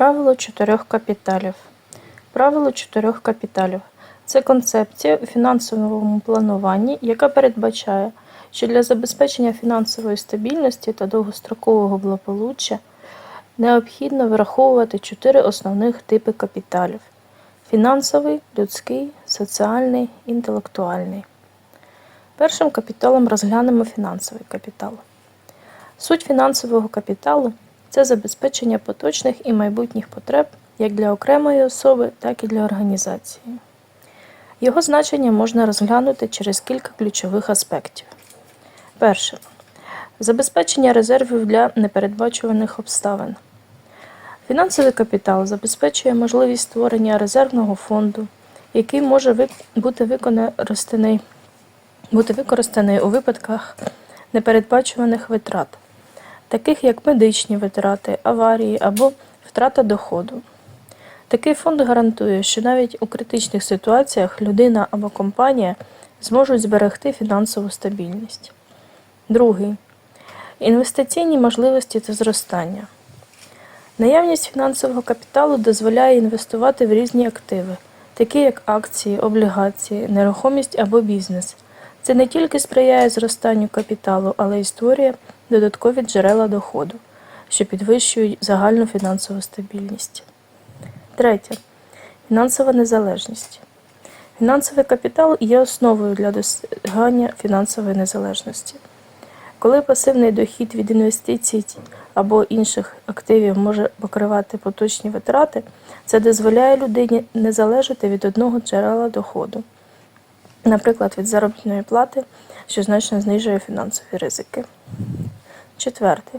Правило чотирьох капіталів. Правило чотирьох капіталів це концепція у фінансовому плануванні, яка передбачає, що для забезпечення фінансової стабільності та довгострокового благополуччя необхідно враховувати чотири основних типи капіталів: фінансовий, людський, соціальний, інтелектуальний. Першим капіталом розглянемо фінансовий капітал. Суть фінансового капіталу це забезпечення поточних і майбутніх потреб як для окремої особи, так і для організації. Його значення можна розглянути через кілька ключових аспектів. Перше. Забезпечення резервів для непередбачуваних обставин. Фінансовий капітал забезпечує можливість створення резервного фонду, який може бути використаний, бути використаний у випадках непередбачуваних витрат, таких як медичні витрати, аварії або втрата доходу. Такий фонд гарантує, що навіть у критичних ситуаціях людина або компанія зможуть зберегти фінансову стабільність. Другий інвестиційні можливості та зростання. Наявність фінансового капіталу дозволяє інвестувати в різні активи, такі як акції, облігації, нерухомість або бізнес. Це не тільки сприяє зростанню капіталу, але й створює додаткові джерела доходу, що підвищують загальну фінансову стабільність. Третє. Фінансова незалежність. Фінансовий капітал є основою для досягання фінансової незалежності. Коли пасивний дохід від інвестицій або інших активів може покривати поточні витрати, це дозволяє людині не залежати від одного джерела доходу, наприклад, від заробітної плати, що значно знижує фінансові ризики. Четверте.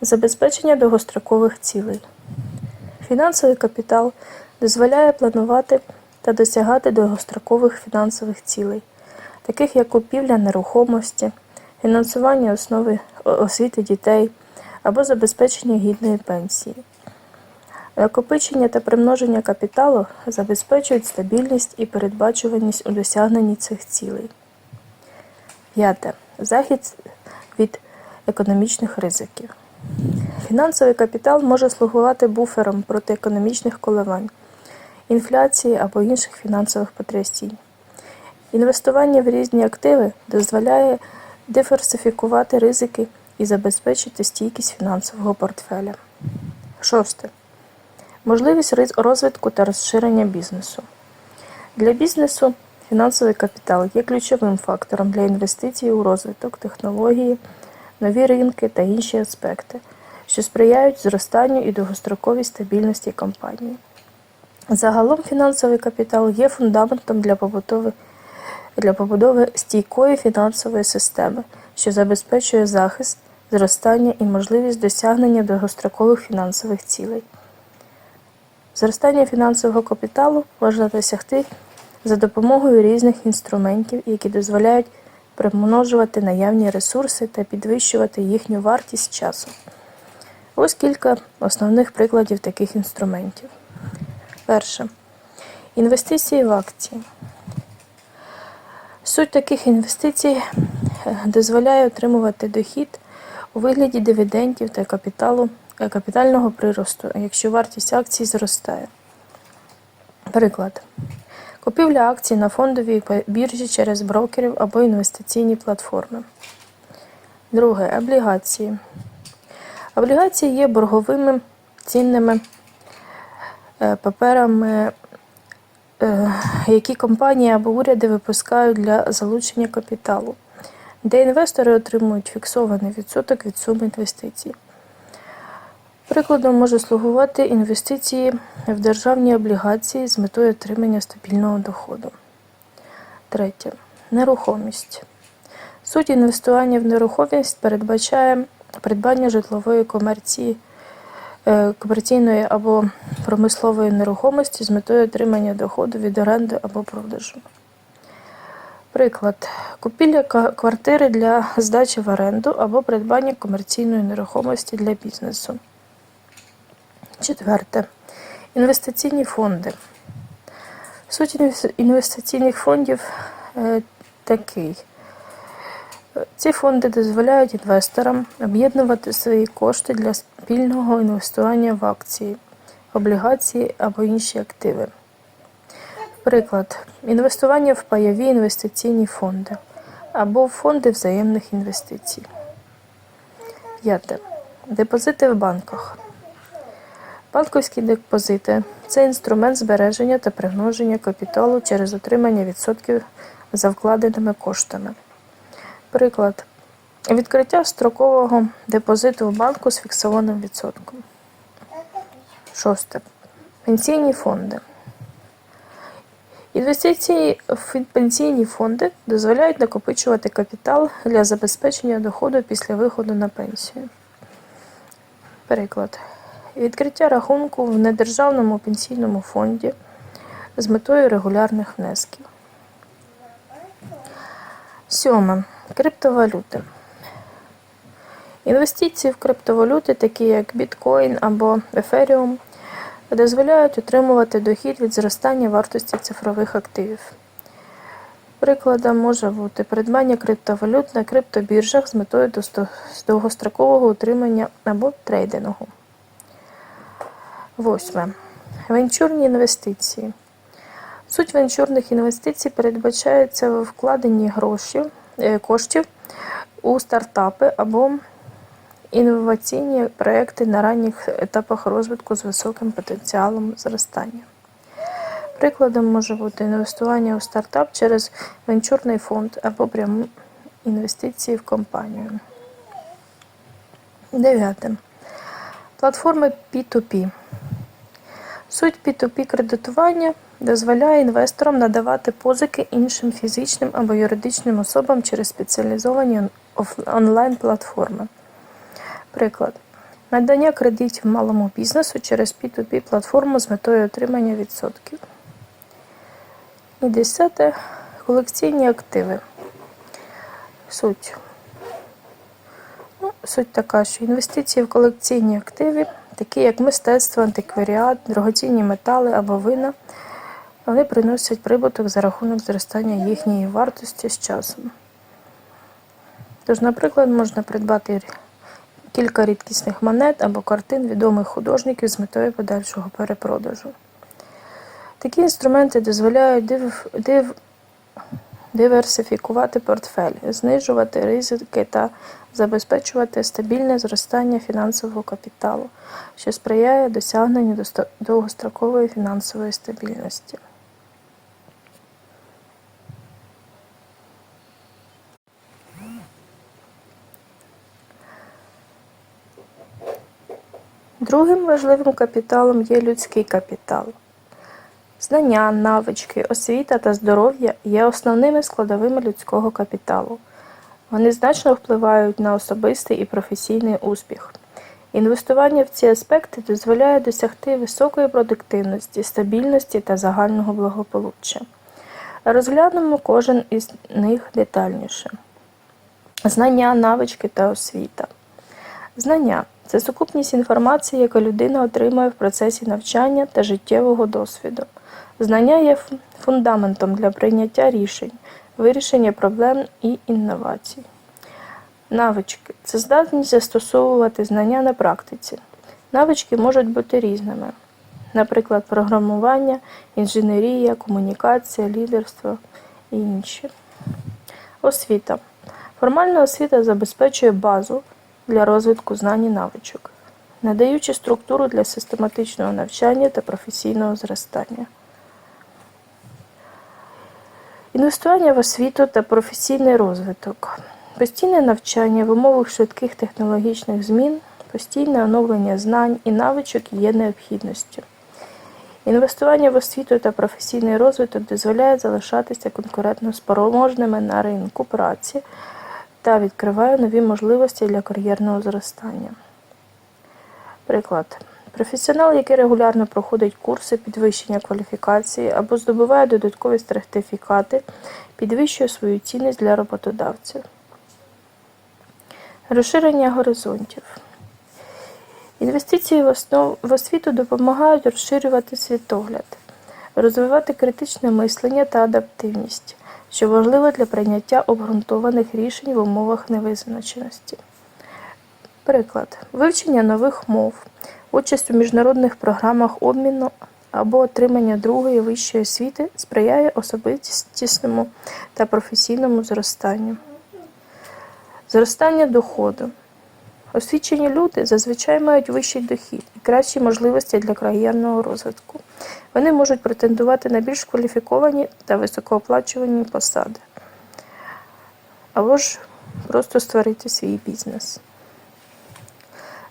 Забезпечення довгострокових цілей. Фінансовий капітал дозволяє планувати та досягати довгострокових фінансових цілей, таких як купівля нерухомості, фінансування основи освіти дітей або забезпечення гідної пенсії. Накопичення та примноження капіталу забезпечують стабільність і передбачуваність у досягненні цих цілей. П'яте. Захід від економічних ризиків. Фінансовий капітал може слугувати буфером проти економічних коливань, інфляції або інших фінансових потрясінь. Інвестування в різні активи дозволяє диверсифікувати ризики і забезпечити стійкість фінансового портфеля. Шосте. Можливість розвитку та розширення бізнесу. Для бізнесу фінансовий капітал є ключовим фактором для інвестицій у розвиток, технології, нові ринки та інші аспекти, що сприяють зростанню і довгостроковій стабільності компанії. Загалом фінансовий капітал є фундаментом для побудови, для побудови стійкої фінансової системи, що забезпечує захист, зростання і можливість досягнення довгострокових фінансових цілей. Зростання фінансового капіталу можна досягти за допомогою різних інструментів, які дозволяють примножувати наявні ресурси та підвищувати їхню вартість з часом. Ось кілька основних прикладів таких інструментів. Перше. Інвестиції в акції. Суть таких інвестицій е, дозволяє отримувати дохід у вигляді дивідендів та капіталу, е, капітального приросту, якщо вартість акцій зростає. Приклад. Купівля акцій на фондовій біржі через брокерів або інвестиційні платформи. Друге. Облігації. Облігації є борговими цінними е, паперами, е, які компанії або уряди випускають для залучення капіталу, де інвестори отримують фіксований відсоток від суми інвестицій. Прикладом може слугувати інвестиції в державні облігації з метою отримання стабільного доходу. Третє. Нерухомість. Суть інвестування в нерухомість передбачає придбання житлової комерції, е, комерційної або промислової нерухомості з метою отримання доходу від оренди або продажу. Приклад. Купівля квартири для здачі в оренду або придбання комерційної нерухомості для бізнесу. Четверте. Інвестиційні фонди. Суть інвестиційних фондів е, такий. Ці фонди дозволяють інвесторам об'єднувати свої кошти для спільного інвестування в акції, облігації або інші активи. Приклад, інвестування в пайові інвестиційні фонди або в фонди взаємних інвестицій. П'яте. Депозити в банках. Банковські депозити це інструмент збереження та примноження капіталу через отримання відсотків за вкладеними коштами. Приклад. Відкриття строкового депозиту в банку з фіксованим відсотком. Шосте. Пенсійні фонди. Інвестиції в пенсійні фонди дозволяють накопичувати капітал для забезпечення доходу після виходу на пенсію. Приклад. Відкриття рахунку в недержавному пенсійному фонді з метою регулярних внесків. Сьоме. Криптовалюти. Інвестиції в криптовалюти, такі як біткоін або еферіум, дозволяють отримувати дохід від зростання вартості цифрових активів. Прикладом може бути придбання криптовалют на криптобіржах з метою довгострокового утримання або трейдингу. Восьме. Венчурні інвестиції. Суть венчурних інвестицій передбачається в вкладенні грошей, е, коштів у стартапи або інноваційні проекти на ранніх етапах розвитку з високим потенціалом зростання. Прикладом може бути інвестування у стартап через венчурний фонд або прямі інвестиції в компанію. Дев'яте. Платформи P2P. Суть P2P кредитування дозволяє інвесторам надавати позики іншим фізичним або юридичним особам через спеціалізовані онлайн-платформи. Приклад. Надання кредитів малому бізнесу через P2P платформу з метою отримання відсотків. І десяте колекційні активи. Суть. Ну, суть така, що інвестиції в колекційні активи, такі як мистецтво, антикваріат, дорогоцінні метали або вина, вони приносять прибуток за рахунок зростання їхньої вартості з часом. Тож, наприклад, можна придбати кілька рідкісних монет або картин відомих художників з метою подальшого перепродажу. Такі інструменти дозволяють див, див, диверсифікувати портфель, знижувати ризики та забезпечувати стабільне зростання фінансового капіталу, що сприяє досягненню довгострокової фінансової стабільності. Другим важливим капіталом є людський капітал. Знання, навички, освіта та здоров'я є основними складовими людського капіталу. Вони значно впливають на особистий і професійний успіх. Інвестування в ці аспекти дозволяє досягти високої продуктивності, стабільності та загального благополуччя. Розглянемо кожен із них детальніше. Знання, навички та освіта. Знання це сукупність інформації, яку людина отримує в процесі навчання та життєвого досвіду. Знання є фундаментом для прийняття рішень, вирішення проблем і інновацій. Навички це здатність застосовувати знання на практиці. Навички можуть бути різними, наприклад, програмування, інженерія, комунікація, лідерство і інші. Освіта. Формальна освіта забезпечує базу для розвитку знань і навичок, надаючи структуру для систематичного навчання та професійного зростання. Інвестування в освіту та професійний розвиток, постійне навчання в умовах швидких технологічних змін, постійне оновлення знань і навичок є необхідністю. Інвестування в освіту та професійний розвиток дозволяє залишатися конкурентно спроможними на ринку праці та відкриває нові можливості для кар'єрного зростання. Приклад. Професіонал, який регулярно проходить курси підвищення кваліфікації або здобуває додаткові сертифікати, підвищує свою цінність для роботодавців. Розширення горизонтів. Інвестиції в, основ... в освіту допомагають розширювати світогляд, розвивати критичне мислення та адаптивність, що важливо для прийняття обґрунтованих рішень в умовах невизначеності. Приклад. Вивчення нових мов, Участь у міжнародних програмах обміну або отримання другої вищої освіти сприяє особистісному та професійному зростанню. Зростання доходу. Освічені люди зазвичай мають вищий дохід і кращі можливості для кар'єрного розвитку. Вони можуть претендувати на більш кваліфіковані та високооплачувані посади. Або ж просто створити свій бізнес.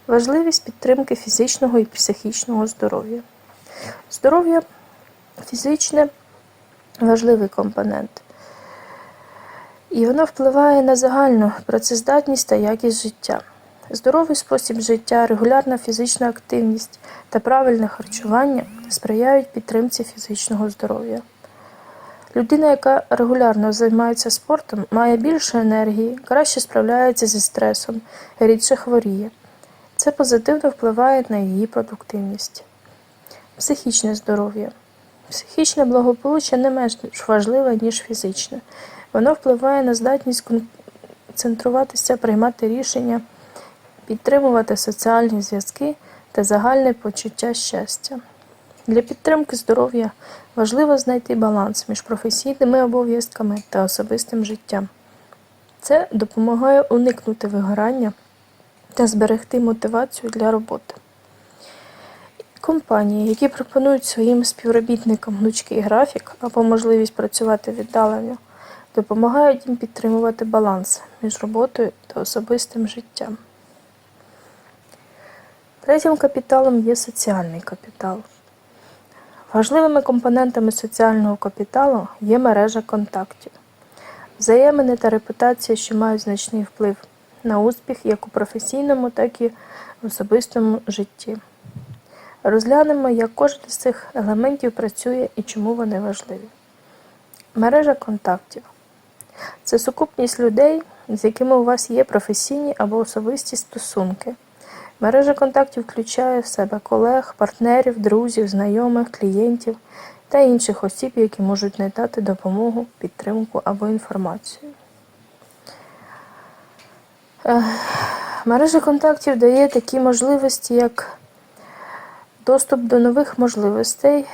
Важливість підтримки фізичного і психічного здоров'я. Здоров'я фізичне важливий компонент. І воно впливає на загальну працездатність та якість життя. Здоровий спосіб життя, регулярна фізична активність та правильне харчування сприяють підтримці фізичного здоров'я. Людина, яка регулярно займається спортом, має більше енергії, краще справляється зі стресом, рідше хворіє. Це позитивно впливає на її продуктивність. Психічне здоров'я. Психічне благополуччя не менш важливе, ніж фізичне. Воно впливає на здатність концентруватися, приймати рішення, підтримувати соціальні зв'язки та загальне почуття щастя. Для підтримки здоров'я важливо знайти баланс між професійними обов'язками та особистим життям. Це допомагає уникнути вигорання та зберегти мотивацію для роботи. Компанії, які пропонують своїм співробітникам гнучкий графік або можливість працювати віддалено, допомагають їм підтримувати баланс між роботою та особистим життям. Третім капіталом є соціальний капітал. Важливими компонентами соціального капіталу є мережа контактів, взаємини та репутація, що мають значний вплив на успіх як у професійному, так і в особистому житті. Розглянемо, як кожен з цих елементів працює і чому вони важливі. Мережа контактів це сукупність людей, з якими у вас є професійні або особисті стосунки. Мережа контактів включає в себе колег, партнерів, друзів, знайомих, клієнтів та інших осіб, які можуть надати допомогу, підтримку або інформацію. Мережа контактів дає такі можливості, як доступ до нових можливостей,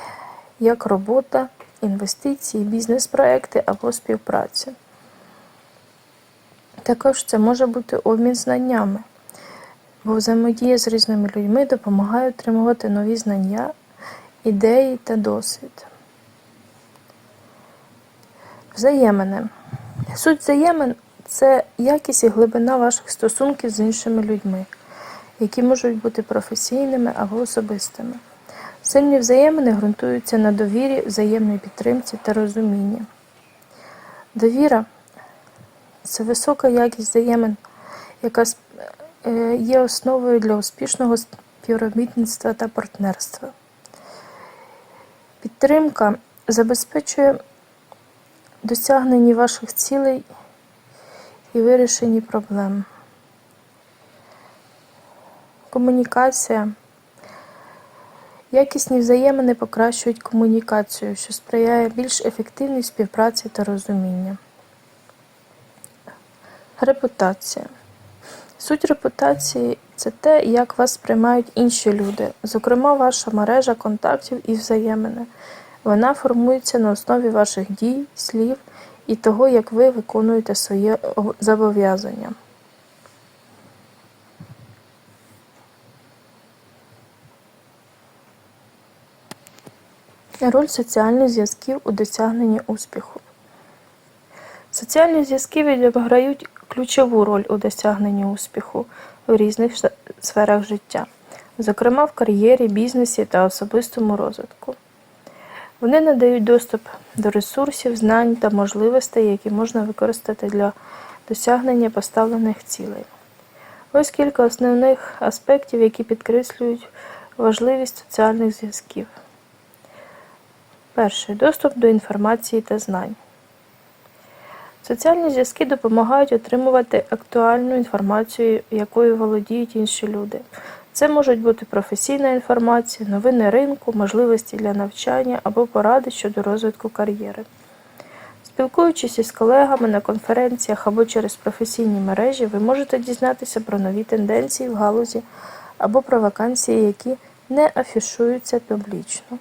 як робота, інвестиції, бізнес-проекти або співпраця. Також це може бути обмін знаннями, бо взаємодія з різними людьми допомагає отримувати нові знання, ідеї та досвід. Взаємини. Суть взаємин це якість і глибина ваших стосунків з іншими людьми, які можуть бути професійними або особистими. Сильні взаємини ґрунтуються на довірі, взаємній підтримці та розумінні. Довіра це висока якість взаємин, яка е, є основою для успішного співробітництва та партнерства. Підтримка забезпечує досягнення ваших цілей і вирішенні проблем. Комунікація. Якісні взаємини покращують комунікацію, що сприяє більш ефективній співпраці та розумінню. Репутація. Суть репутації це те, як вас сприймають інші люди, зокрема, ваша мережа контактів і взаємини. Вона формується на основі ваших дій, слів і того, як ви виконуєте своє зобов'язання. Роль соціальних зв'язків у досягненні успіху. Соціальні зв'язки відіграють ключову роль у досягненні успіху у різних сферах життя, зокрема в кар'єрі, бізнесі та особистому розвитку. Вони надають доступ до ресурсів, знань та можливостей, які можна використати для досягнення поставлених цілей. Ось кілька основних аспектів, які підкреслюють важливість соціальних зв'язків. Перший доступ до інформації та знань. Соціальні зв'язки допомагають отримувати актуальну інформацію, якою володіють інші люди. Це можуть бути професійна інформація, новини ринку, можливості для навчання або поради щодо розвитку кар'єри. Спілкуючись із колегами на конференціях або через професійні мережі, ви можете дізнатися про нові тенденції в галузі або про вакансії, які не афішуються публічно.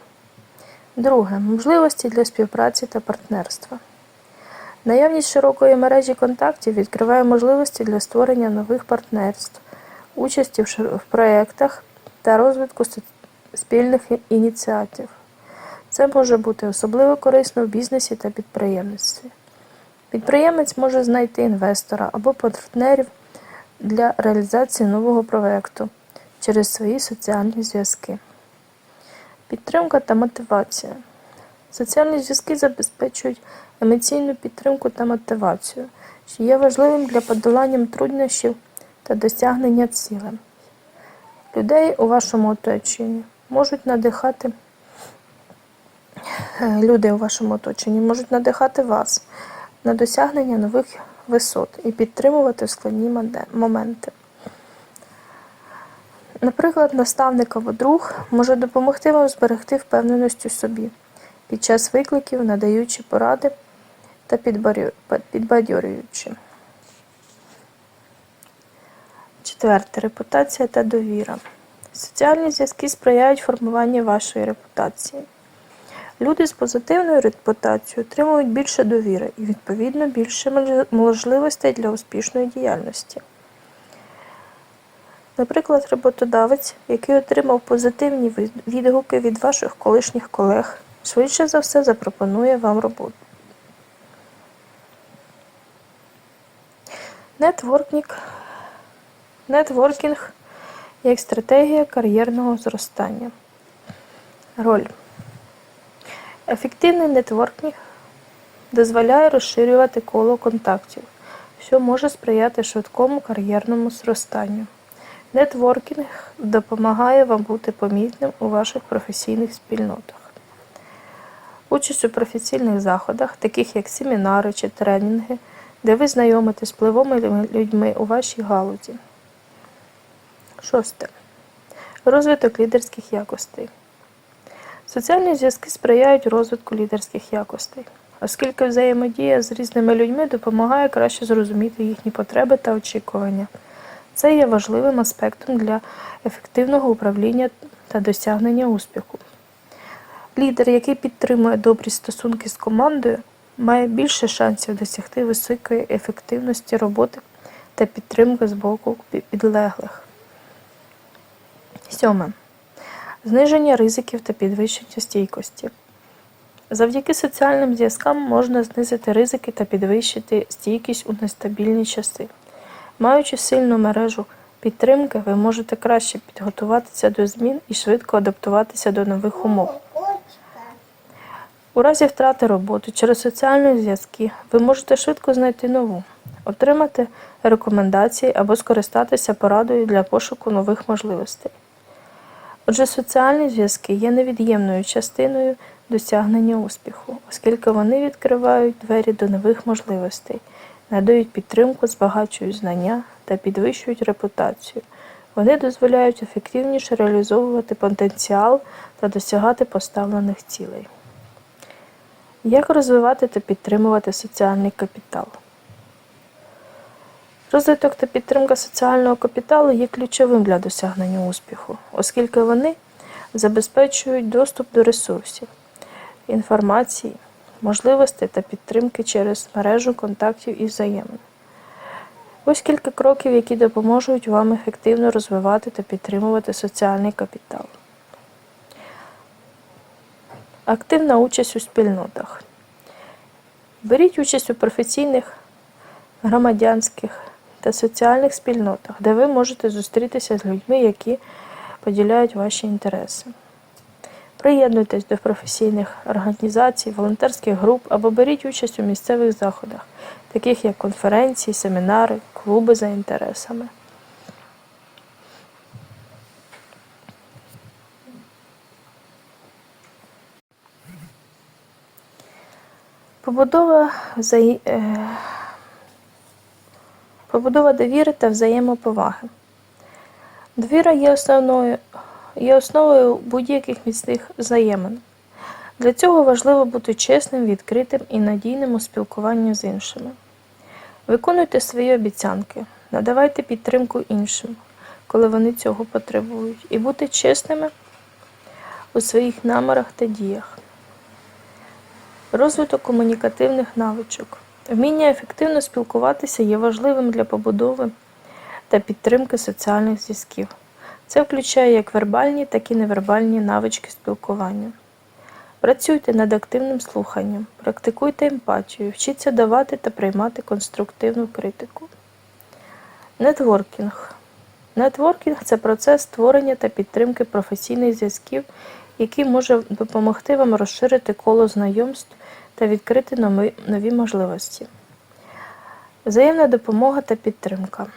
Друге можливості для співпраці та партнерства. Наявність широкої мережі контактів відкриває можливості для створення нових партнерств, участі в проєктах та розвитку спільних ініціатив. Це може бути особливо корисно в бізнесі та підприємництві. Підприємець може знайти інвестора або партнерів для реалізації нового проєкту через свої соціальні зв'язки. Підтримка та мотивація. Соціальні зв'язки забезпечують емоційну підтримку та мотивацію, що є важливим для подолання труднощів та досягнення цілей. Людей у вашому оточенні можуть надихати е, люди у вашому оточенні можуть надихати вас на досягнення нових висот і підтримувати складні моменти. Наприклад, наставник або друг може допомогти вам зберегти впевненість у собі під час викликів, надаючи поради та підбадьорюючи. Четверте репутація та довіра. Соціальні зв'язки сприяють формуванню вашої репутації. Люди з позитивною репутацією отримують більше довіри і, відповідно, більше можливостей для успішної діяльності. Наприклад, роботодавець, який отримав позитивні відгуки від ваших колишніх колег, швидше за все запропонує вам роботу. Нетворкінг, нетворкінг як стратегія кар'єрного зростання. Роль. Ефективний нетворкінг дозволяє розширювати коло контактів, що може сприяти швидкому кар'єрному зростанню. Нетворкінг допомагає вам бути помітним у ваших професійних спільнотах. Участь у професійних заходах, таких як семінари чи тренінги, де ви знайомитесь з впливовими людьми у вашій галузі. Шосте. Розвиток лідерських якостей. Соціальні зв'язки сприяють розвитку лідерських якостей, оскільки взаємодія з різними людьми допомагає краще зрозуміти їхні потреби та очікування. Це є важливим аспектом для ефективного управління та досягнення успіху. Лідер, який підтримує добрі стосунки з командою, має більше шансів досягти високої ефективності роботи та підтримки з боку підлеглих. Сьоме. Зниження ризиків та підвищення стійкості. Завдяки соціальним зв'язкам можна знизити ризики та підвищити стійкість у нестабільні часи. Маючи сильну мережу підтримки, ви можете краще підготуватися до змін і швидко адаптуватися до нових умов. У разі втрати роботи через соціальні зв'язки ви можете швидко знайти нову, отримати рекомендації або скористатися порадою для пошуку нових можливостей. Отже, соціальні зв'язки є невід'ємною частиною досягнення успіху, оскільки вони відкривають двері до нових можливостей, надають підтримку, збагачують знання та підвищують репутацію. Вони дозволяють ефективніше реалізовувати потенціал та досягати поставлених цілей. Як розвивати та підтримувати соціальний капітал? Розвиток та підтримка соціального капіталу є ключовим для досягнення успіху, оскільки вони забезпечують доступ до ресурсів, інформації, можливостей та підтримки через мережу контактів і взаємин. Ось кілька кроків, які допоможуть вам ефективно розвивати та підтримувати соціальний капітал. Активна участь у спільнотах. Беріть участь у професійних, громадянських та соціальних спільнотах, де ви можете зустрітися з людьми, які поділяють ваші інтереси. Приєднуйтесь до професійних організацій, волонтерських груп або беріть участь у місцевих заходах, таких як конференції, семінари, клуби за інтересами. Побудова е, Побудова довіри та взаємоповаги. Довіра є основною, є основою будь-яких міцних взаємин. Для цього важливо бути чесним, відкритим і надійним у спілкуванні з іншими. Виконуйте свої обіцянки, надавайте підтримку іншим, коли вони цього потребують, і бути чесними у своїх намірах та діях. Розвиток комунікативних навичок. Вміння ефективно спілкуватися є важливим для побудови та підтримки соціальних зв'язків. Це включає як вербальні, так і невербальні навички спілкування. Працюйте над активним слуханням, практикуйте емпатію, вчіться давати та приймати конструктивну критику. Нетворкінг. Нетворкінг це процес створення та підтримки професійних зв'язків, який може допомогти вам розширити коло знайомств та відкрити нові, нові можливості. Взаємна допомога та підтримка.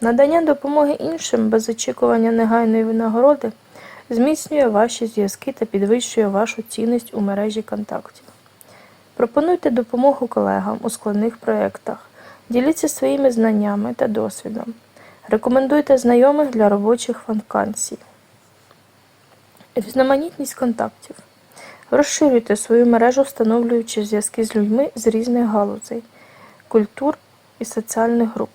Надання допомоги іншим без очікування негайної винагороди зміцнює ваші зв'язки та підвищує вашу цінність у мережі контактів. Пропонуйте допомогу колегам у складних проєктах, діліться своїми знаннями та досвідом. Рекомендуйте знайомих для робочих вакансій. Різноманітність контактів. Розширюйте свою мережу, встановлюючи зв'язки з людьми з різних галузей, культур і соціальних груп.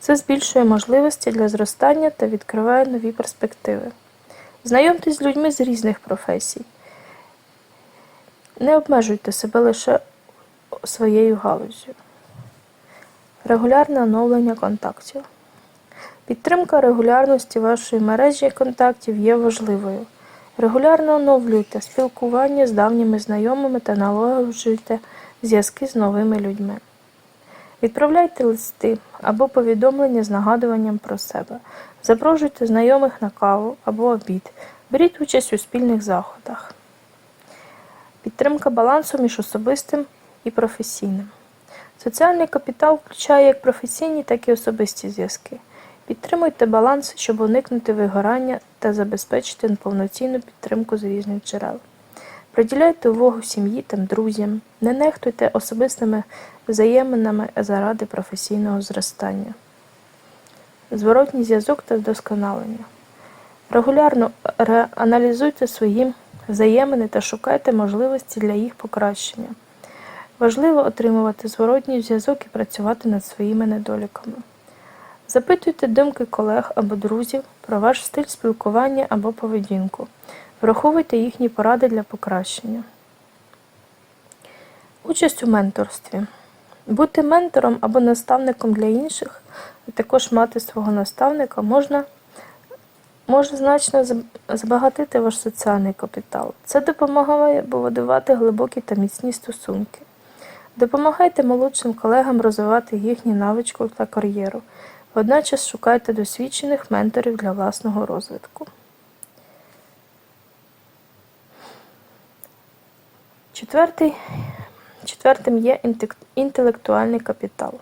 Це збільшує можливості для зростання та відкриває нові перспективи. Знайомтесь з людьми з різних професій. Не обмежуйте себе лише своєю галуззю. Регулярне оновлення контактів. Підтримка регулярності вашої мережі контактів є важливою. Регулярно оновлюйте спілкування з давніми знайомими та налагоджуйте зв'язки з новими людьми. Відправляйте листи або повідомлення з нагадуванням про себе. Запрошуйте знайомих на каву або обід. Беріть участь у спільних заходах. Підтримка балансу між особистим і професійним. Соціальний капітал включає як професійні, так і особисті зв'язки. Підтримуйте баланс, щоб уникнути вигорання та забезпечити повноцінну підтримку з різних джерел. Приділяйте увагу сім'ї та друзям, не нехтуйте особистими взаєминами заради професійного зростання. Зворотній зв'язок та вдосконалення. Регулярно ре- аналізуйте свої взаємини та шукайте можливості для їх покращення. Важливо отримувати зворотній зв'язок і працювати над своїми недоліками. Запитуйте думки колег або друзів про ваш стиль спілкування або поведінку. Враховуйте їхні поради для покращення. Участь у менторстві. Бути ментором або наставником для інших, а також мати свого наставника можна, може значно збагатити ваш соціальний капітал. Це допомагає будувати глибокі та міцні стосунки. Допомагайте молодшим колегам розвивати їхні навички та кар'єру. Водночас шукайте досвідчених менторів для власного розвитку. Четвертий, четвертим є інтелектуальний капітал.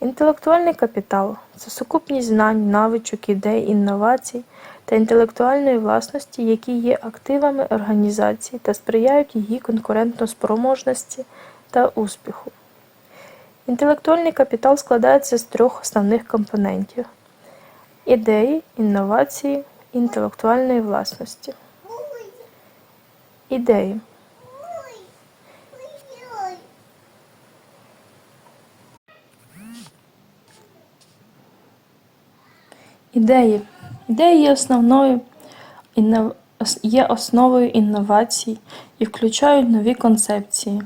Інтелектуальний капітал це сукупність знань, навичок, ідей, інновацій та інтелектуальної власності, які є активами організації та сприяють її конкурентноспроможності та успіху. Інтелектуальний капітал складається з трьох основних компонентів: ідеї, інновації, інтелектуальної власності. Ідеї. Ідеї. Ідеї є основною є основою інновацій і включають нові концепції,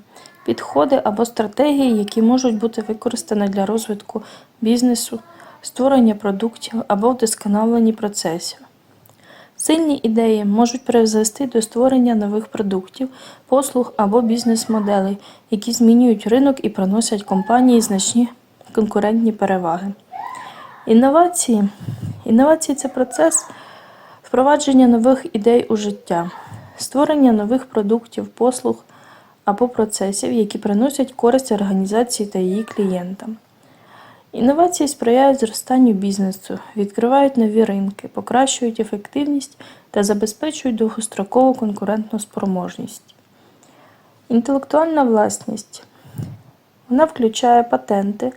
підходи або стратегії, які можуть бути використані для розвитку бізнесу, створення продуктів або вдосконалення процесів. Сильні ідеї можуть призвести до створення нових продуктів, послуг або бізнес-моделей, які змінюють ринок і приносять компанії значні конкурентні переваги. Інновації. Інновації це процес впровадження нових ідей у життя, створення нових продуктів, послуг або процесів, які приносять користь організації та її клієнтам. Інновації сприяють зростанню бізнесу, відкривають нові ринки, покращують ефективність та забезпечують довгострокову конкурентну спроможність. Інтелектуальна власність. Вона включає патенти,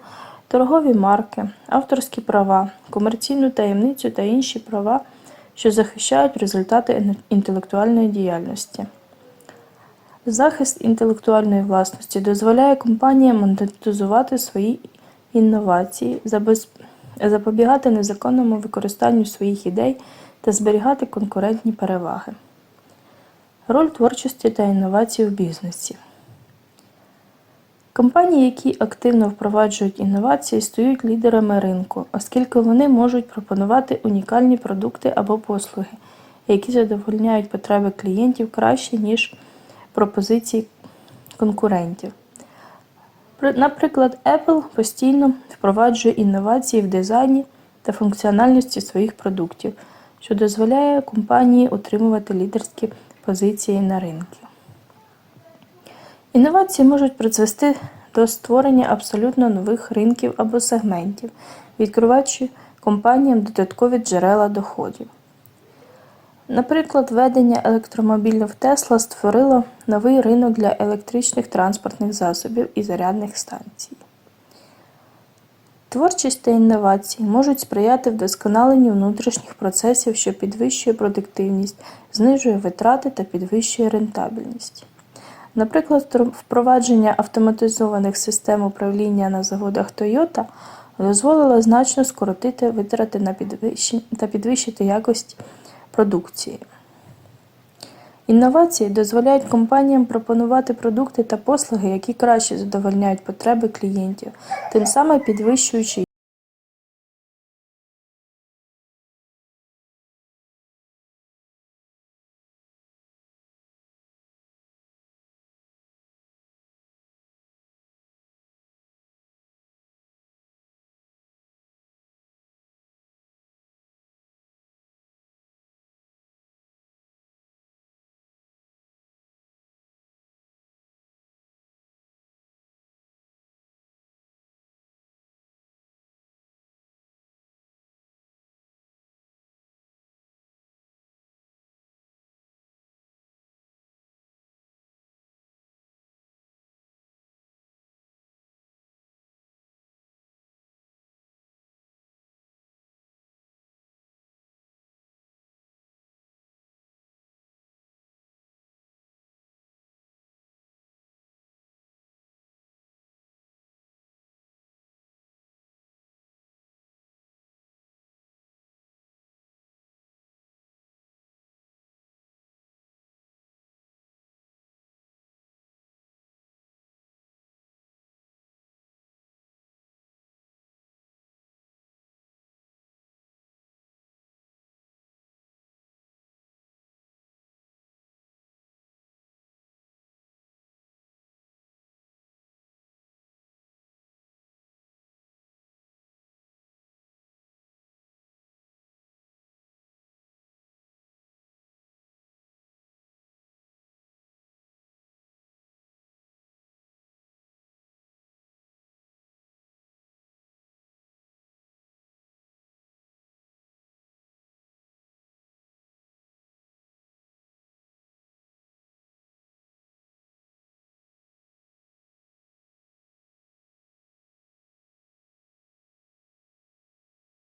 торгові марки, авторські права, комерційну таємницю та інші права, що захищають результати інтелектуальної діяльності. Захист інтелектуальної власності дозволяє компаніям монетизувати свої інновації, запобігати незаконному використанню своїх ідей та зберігати конкурентні переваги. Роль творчості та інновацій в бізнесі. Компанії, які активно впроваджують інновації, стають лідерами ринку, оскільки вони можуть пропонувати унікальні продукти або послуги, які задовольняють потреби клієнтів краще, ніж пропозиції конкурентів. Наприклад, Apple постійно впроваджує інновації в дизайні та функціональності своїх продуктів, що дозволяє компанії утримувати лідерські позиції на ринку. Інновації можуть призвести до створення абсолютно нових ринків або сегментів, відкриваючи компаніям додаткові джерела доходів. Наприклад, введення електромобілів Тесла створило новий ринок для електричних транспортних засобів і зарядних станцій. Творчість та інновації можуть сприяти вдосконаленню внутрішніх процесів, що підвищує продуктивність, знижує витрати та підвищує рентабельність. Наприклад, впровадження автоматизованих систем управління на заводах Toyota дозволило значно скоротити витрати на підвищення та підвищити якість продукції. Інновації дозволяють компаніям пропонувати продукти та послуги, які краще задовольняють потреби клієнтів, тим самим підвищуючи